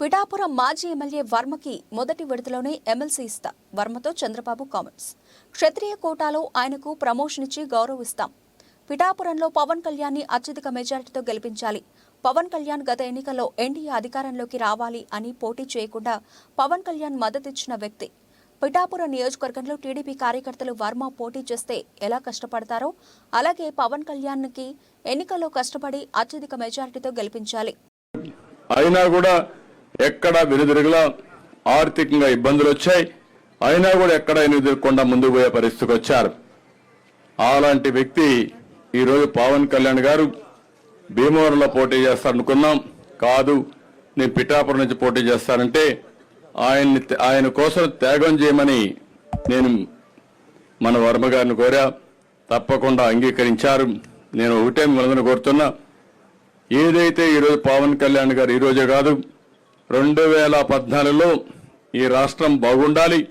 పిఠాపురం మాజీ ఎమ్మెల్యే వర్మకి మొదటి విడతలోనే ఎమ్మెల్సీ ఇస్తా. వర్మతో చంద్రబాబు కామెంట్స్. క్షత్రియ కోటాలో ఆయనకు ప్రమోషన్ ఇచ్చి గౌరవిస్తాం. పిఠాపురంలో పవన్ కళ్యాణ్ని అత్యధిక మెజారిటీతో గెలిపించాలి. పవన్ కళ్యాణ్ గత ఎన్నికల్లో ఎన్డీఏ అధికారంలోకి రావాలి అని పోటీ చేయకుండా పవన్ కళ్యాణ్ మద్దతిచ్చిన వ్యక్తి. పిఠాపురం నియోజకవర్గంలో టీడీపీ కార్యకర్తలు వర్మ పోటీ చేస్తే ఎలా కష్టపడతారో అలాగే పవన్ కళ్యాణ్కి ఎన్నికల్లో కష్టపడి అత్యధిక మెజారిటీతో గెలిపించాలి. అయినా కూడా ఎక్కడ వెనుదిరుగులా ఆర్థికంగా ఇబ్బందులు వచ్చాయి అయినా కూడా ఎక్కడ ఎదుర్కొండా ముందుకు పోయే పరిస్థితికి వచ్చారు అలాంటి వ్యక్తి ఈరోజు పవన్ కళ్యాణ్ గారు భీమవరంలో పోటీ చేస్తారనుకున్నాం. కాదు నేను పిఠాపురం నుంచి పోటీ చేస్తానంటే ఆయన్ని ఆయన కోసం త్యాగం చేయమని నేను మన వర్మ గారిని కోరా. తప్పకుండా అంగీకరించారు. నేను ఒకటే మిమ్మల్ని కోరుతున్నా. ఏదైతే ఈరోజు పవన్ కళ్యాణ్ గారు ఈరోజే కాదు రెండు వేల పద్నాలుగులో ఈ రాష్ట్రం బాగుండాలి.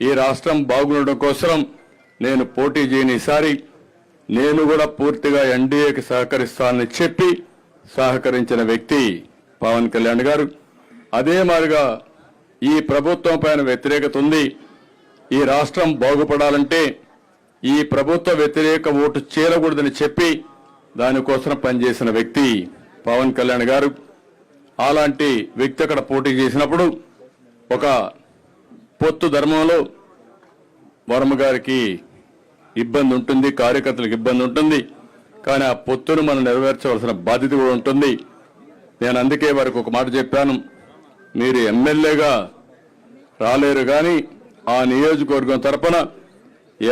ఈ రాష్ట్రం బాగుండడం కోసం నేను పోటీ చేయని ఈసారి నేను కూడా పూర్తిగా ఎన్డీఏకి సహకరిస్తానని చెప్పి సహకరించిన వ్యక్తి పవన్ కళ్యాణ్ గారు. అదే మాదిరిగా ఈ ప్రభుత్వం పైన వ్యతిరేకత ఉంది. ఈ రాష్ట్రం బాగుపడాలంటే ఈ ప్రభుత్వ వ్యతిరేక ఓటు చేరకూడదని చెప్పి దానికోసం పనిచేసిన వ్యక్తి పవన్ కళ్యాణ్ గారు. అలాంటి వ్యక్తి అక్కడ పోటీ చేసినప్పుడు ఒక పొత్తు ధర్మంలో వర్మ గారికి ఇబ్బంది ఉంటుంది కార్యకర్తలకు ఇబ్బంది ఉంటుంది. కానీ ఆ పొత్తును మనం నెరవేర్చవలసిన బాధ్యత కూడా ఉంటుంది. నేను అందుకే వారికి ఒక మాట చెప్పాను. మీరు ఎమ్మెల్యేగా రాలేరు కానీ ఆ నియోజకవర్గం తరపున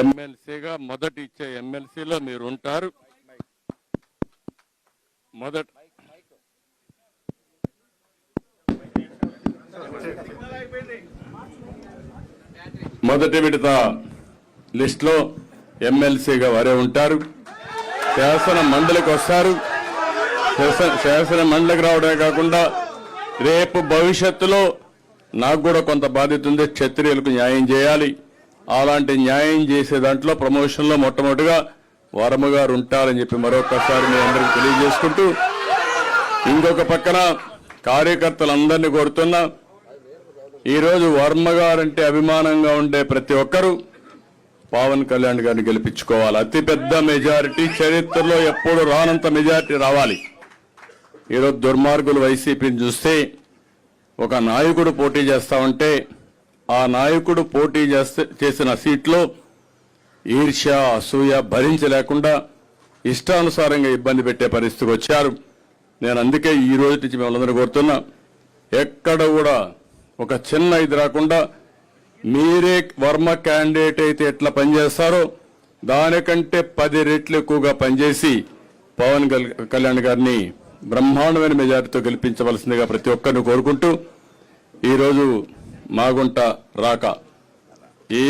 ఎమ్మెల్సీగా మొదటి ఇచ్చే ఎమ్మెల్సీలో మీరు ఉంటారు. మొదట మొదటి విడత లిస్టులో ఎమ్మెల్సీగా వారే ఉంటారు. శాసన మండలికి వస్తారు. శాసన- శాసన మండలికి రావడమే కాకుండా రేపు భవిష్యత్తులో నాకు కూడా కొంత బాధ్యత ఉంది. క్షత్రియులకు న్యాయం చేయాలి. అలాంటి న్యాయం చేసే దాంట్లో ప్రమోషన్లో మొట్టమొదటిగా వర్మ గారు ఉంటారని చెప్పి మరొకసారి మీ అందరికి తెలియజేసుకుంటూ ఇంకొక పక్కన కార్యకర్తలందరినీ కోరుతున్నా ఈరోజు వర్మ గారంటే అభిమానంగా ఉండే ప్రతి ఒక్కరూ పవన్ కళ్యాణ్ గారిని గెలిపించుకోవాలి. అతిపెద్ద మెజారిటీ చరిత్రలో ఎప్పుడు రానంత మెజారిటీ రావాలి. ఈరోజు దుర్మార్గులు వైసీపీని చూస్తే ఒక నాయకుడు పోటీ చేస్తా ఉంటే ఆ నాయకుడు పోటీ చేస్తే చేసిన సీట్లో ఈర్ష్య అసూయ భరించలేకుండా ఇష్టానుసారంగా ఇబ్బంది పెట్టే పరిస్థితికి వచ్చారు. నేను అందుకే ఈ రోజు నుంచి మిమ్మల్ని కోరుతున్నా ఎక్కడ కూడా ఒక చిన్న ఇది రాకుండా మీరే వర్మ క్యాండిడేట్ అయితే ఎట్లా పనిచేస్తారో దానికంటే పది రెట్లు ఎక్కువగా పనిచేసి పవన్ కళ్యాణ్ గారిని బ్రహ్మాండమైన మెజారిటీతో గెలిపించవలసిందిగా ప్రతి ఒక్కరిని కోరుకుంటూ ఈరోజు మాగుంట రాక. ఈ